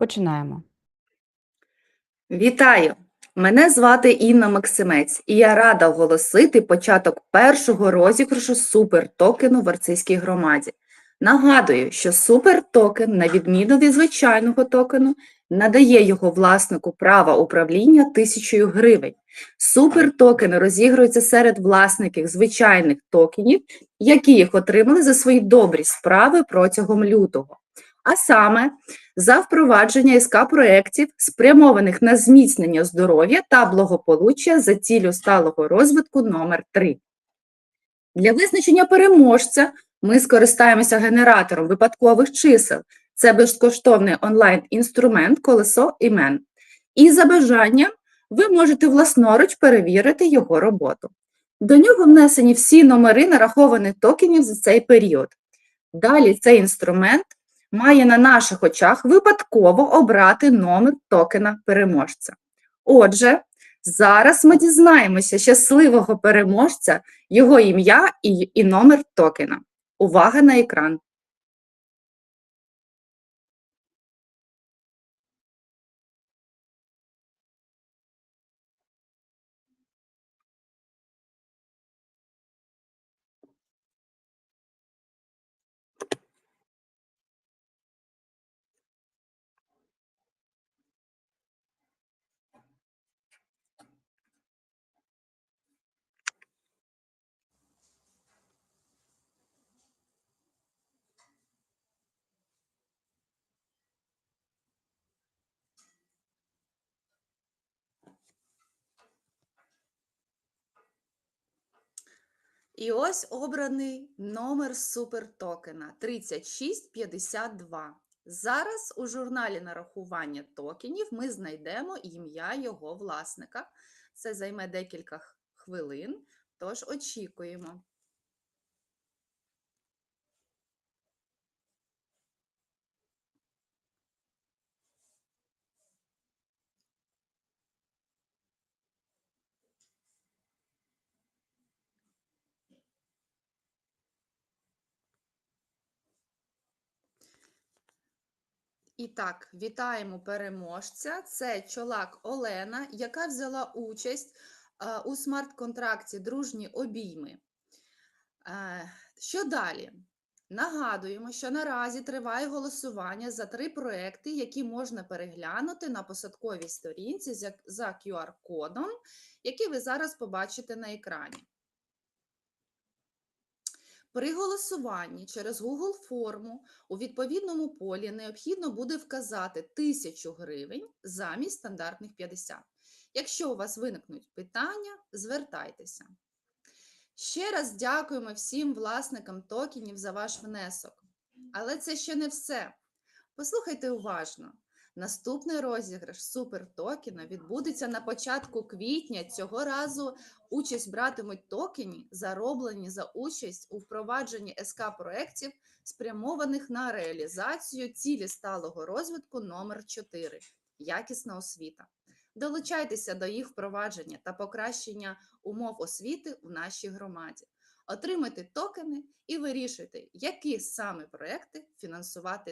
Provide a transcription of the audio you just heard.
Починаємо. Вітаю! Мене звати Інна Максимець, і я рада оголосити початок першого розіграшу супертокену в Арцизькій громаді. Нагадую, що супертокен, на відміну від звичайного токену, надає його власнику права управління тисячою гривень. Супертокени розігруються серед власників звичайних токенів, які їх отримали за свої добрі справи протягом лютого. А саме за впровадження СК проєктів, спрямованих на зміцнення здоров'я та благополуччя за цілю сталого розвитку номер 3 Для визначення переможця ми скористаємося генератором випадкових чисел. Це безкоштовний онлайн-інструмент колесо імен. І за бажанням ви можете власноруч перевірити його роботу. До нього внесені всі номери нарахованих токенів за цей період. Далі цей інструмент має на наших очах випадково обрати номер токена переможця. Отже, зараз ми дізнаємося щасливого переможця, його ім'я і, і номер токена. Увага на екран. І ось обраний номер супертокена 3652. Зараз у журналі нарахування токенів ми знайдемо ім'я його власника. Це займе декілька хвилин, тож очікуємо. І так, вітаємо переможця. Це чолак Олена, яка взяла участь е, у смарт-контракті Дружні обійми. Е, Що далі? Нагадуємо, що наразі триває голосування за три проекти, які можна переглянути на посадковій сторінці за- за QR-кодом, який ви зараз побачите на екрані. При голосуванні через Google форму у відповідному полі необхідно буде вказати 1000 гривень замість стандартних 50. Якщо у вас виникнуть питання, звертайтеся. Ще раз дякуємо всім власникам токенів за ваш внесок. Але це ще не все. Послухайте уважно. Наступний розіграш супертокена відбудеться на початку квітня. Цього разу участь братимуть токені, зароблені за участь у впровадженні СК проєктів, спрямованих на реалізацію цілі сталого розвитку номер 4 якісна освіта. Долучайтеся до їх впровадження та покращення умов освіти в нашій громаді. Отримайте токени і вирішуйте, які саме проекти фінансувати